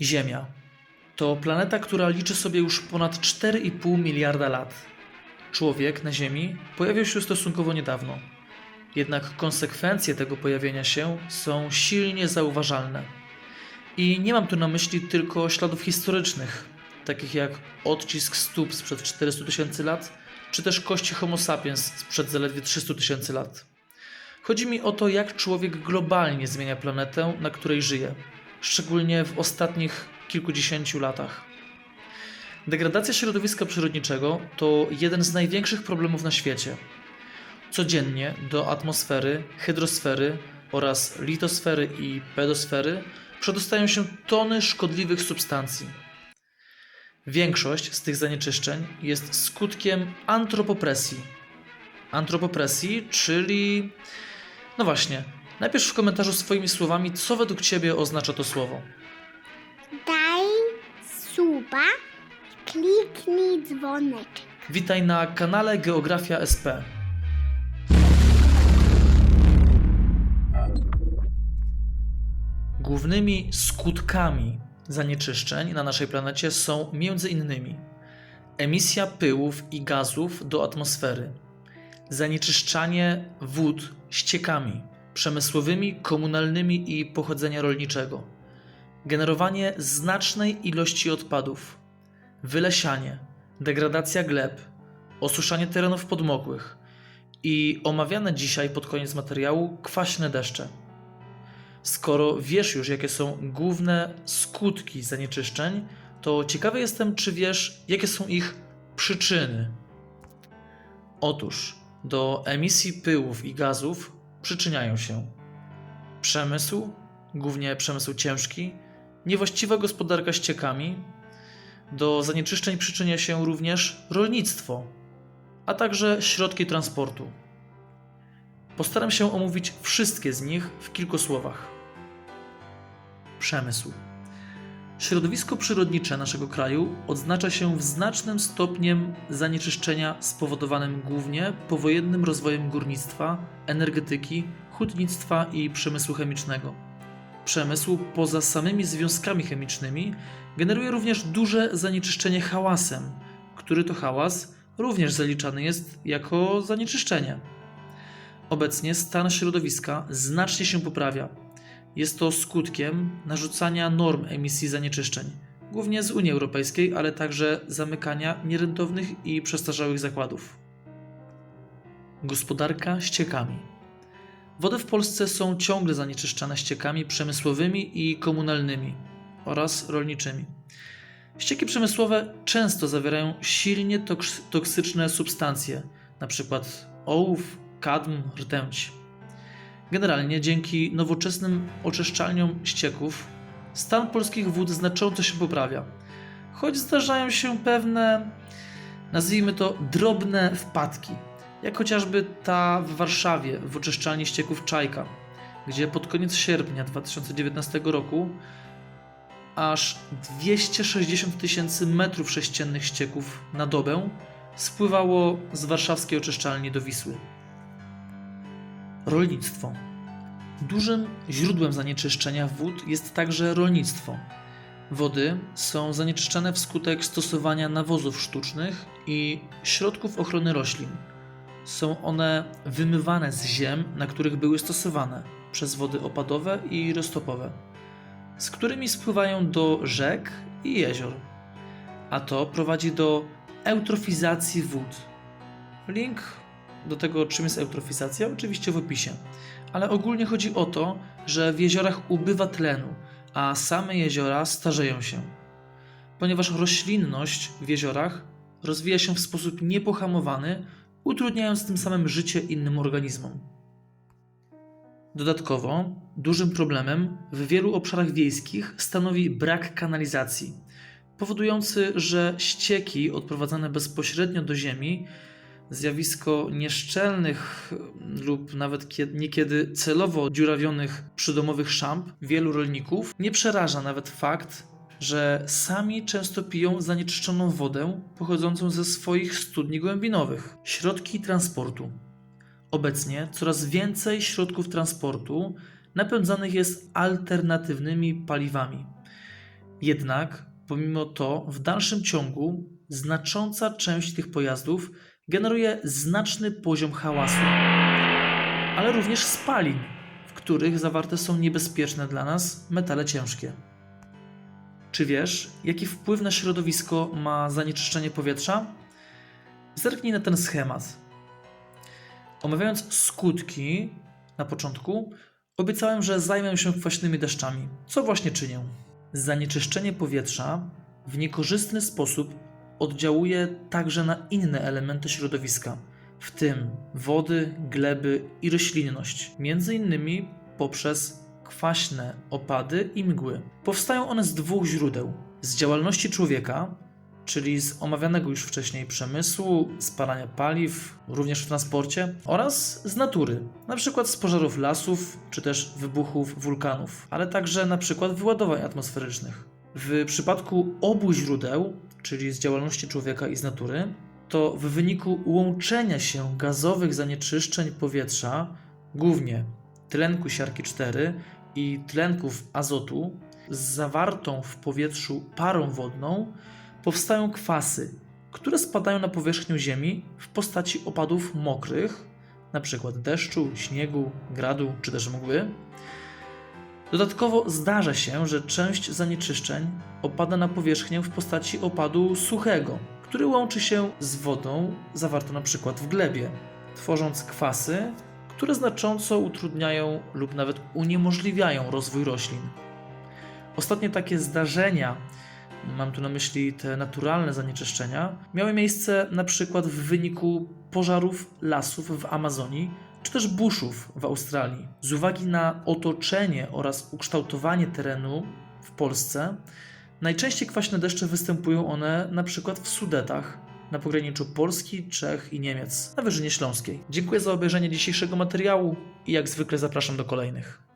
Ziemia to planeta, która liczy sobie już ponad 4,5 miliarda lat. Człowiek na Ziemi pojawił się stosunkowo niedawno. Jednak konsekwencje tego pojawienia się są silnie zauważalne. I nie mam tu na myśli tylko śladów historycznych, takich jak odcisk stóp sprzed 400 tysięcy lat, czy też kości Homo sapiens sprzed zaledwie 300 tysięcy lat. Chodzi mi o to, jak człowiek globalnie zmienia planetę, na której żyje, szczególnie w ostatnich kilkudziesięciu latach. Degradacja środowiska przyrodniczego to jeden z największych problemów na świecie. Codziennie do atmosfery, hydrosfery oraz litosfery i pedosfery przedostają się tony szkodliwych substancji. Większość z tych zanieczyszczeń jest skutkiem antropopresji. Antropopresji, czyli. No właśnie, napisz w komentarzu swoimi słowami, co według Ciebie oznacza to słowo. Daj suba, kliknij dzwoneczek. Witaj na kanale Geografia SP. Głównymi skutkami zanieczyszczeń na naszej planecie są między innymi emisja pyłów i gazów do atmosfery, zanieczyszczanie wód ściekami przemysłowymi, komunalnymi i pochodzenia rolniczego, generowanie znacznej ilości odpadów, wylesianie, degradacja gleb, osuszanie terenów podmokłych. I omawiane dzisiaj pod koniec materiału kwaśne deszcze. Skoro wiesz już, jakie są główne skutki zanieczyszczeń, to ciekawy jestem, czy wiesz, jakie są ich przyczyny. Otóż do emisji pyłów i gazów przyczyniają się przemysł, głównie przemysł ciężki, niewłaściwa gospodarka ściekami, do zanieczyszczeń przyczynia się również rolnictwo, a także środki transportu. Postaram się omówić wszystkie z nich w kilku słowach. Przemysł. Środowisko przyrodnicze naszego kraju odznacza się w znacznym stopniem zanieczyszczenia spowodowanym głównie powojennym rozwojem górnictwa, energetyki, hutnictwa i przemysłu chemicznego. Przemysł poza samymi związkami chemicznymi generuje również duże zanieczyszczenie hałasem, który to hałas również zaliczany jest jako zanieczyszczenie. Obecnie stan środowiska znacznie się poprawia. Jest to skutkiem narzucania norm emisji zanieczyszczeń, głównie z Unii Europejskiej, ale także zamykania nierentownych i przestarzałych zakładów. Gospodarka ściekami. Wody w Polsce są ciągle zanieczyszczane ściekami przemysłowymi i komunalnymi oraz rolniczymi. Ścieki przemysłowe często zawierają silnie toks- toksyczne substancje, np. ołów, kadm, rtęć. Generalnie dzięki nowoczesnym oczyszczalniom ścieków stan polskich wód znacząco się poprawia, choć zdarzają się pewne, nazwijmy to, drobne wpadki, jak chociażby ta w Warszawie w oczyszczalni ścieków Czajka, gdzie pod koniec sierpnia 2019 roku aż 260 tysięcy metrów sześciennych ścieków na dobę spływało z warszawskiej oczyszczalni do Wisły. Rolnictwo. Dużym źródłem zanieczyszczenia wód jest także rolnictwo. Wody są zanieczyszczane wskutek stosowania nawozów sztucznych i środków ochrony roślin. Są one wymywane z ziem, na których były stosowane przez wody opadowe i roztopowe z którymi spływają do rzek i jezior. A to prowadzi do eutrofizacji wód. Link do tego, czym jest eutrofizacja, oczywiście w opisie. Ale ogólnie chodzi o to, że w jeziorach ubywa tlenu, a same jeziora starzeją się. Ponieważ roślinność w jeziorach rozwija się w sposób niepohamowany, utrudniając tym samym życie innym organizmom. Dodatkowo dużym problemem w wielu obszarach wiejskich stanowi brak kanalizacji, powodujący, że ścieki odprowadzane bezpośrednio do ziemi, zjawisko nieszczelnych lub nawet kie- niekiedy celowo dziurawionych przydomowych szamp wielu rolników nie przeraża nawet fakt, że sami często piją zanieczyszczoną wodę pochodzącą ze swoich studni głębinowych. Środki transportu. Obecnie coraz więcej środków transportu napędzanych jest alternatywnymi paliwami. Jednak, pomimo to, w dalszym ciągu znacząca część tych pojazdów generuje znaczny poziom hałasu, ale również spalin, w których zawarte są niebezpieczne dla nas metale ciężkie. Czy wiesz, jaki wpływ na środowisko ma zanieczyszczenie powietrza? Zerknij na ten schemat. Omawiając skutki na początku, obiecałem, że zajmę się kwaśnymi deszczami, co właśnie czynię. Zanieczyszczenie powietrza w niekorzystny sposób oddziałuje także na inne elementy środowiska, w tym wody, gleby i roślinność, między innymi poprzez kwaśne opady i mgły. Powstają one z dwóch źródeł: z działalności człowieka, czyli z omawianego już wcześniej przemysłu, spalania paliw, również w transporcie, oraz z natury, na przykład z pożarów lasów czy też wybuchów wulkanów, ale także przykład wyładowań atmosferycznych. W przypadku obu źródeł, czyli z działalności człowieka i z natury, to w wyniku łączenia się gazowych zanieczyszczeń powietrza, głównie tlenku siarki 4 i tlenków azotu, z zawartą w powietrzu parą wodną, powstają kwasy, które spadają na powierzchnię Ziemi w postaci opadów mokrych, np. deszczu, śniegu, gradu czy też mgły. Dodatkowo zdarza się, że część zanieczyszczeń opada na powierzchnię w postaci opadu suchego, który łączy się z wodą zawartą np. w glebie, tworząc kwasy, które znacząco utrudniają lub nawet uniemożliwiają rozwój roślin. Ostatnie takie zdarzenia, mam tu na myśli te naturalne zanieczyszczenia, miały miejsce na przykład w wyniku pożarów lasów w Amazonii czy też buszów w Australii. Z uwagi na otoczenie oraz ukształtowanie terenu w Polsce, najczęściej kwaśne deszcze występują one przykład w Sudetach, na pograniczu Polski, Czech i Niemiec, na Wyżynie Śląskiej. Dziękuję za obejrzenie dzisiejszego materiału i jak zwykle zapraszam do kolejnych.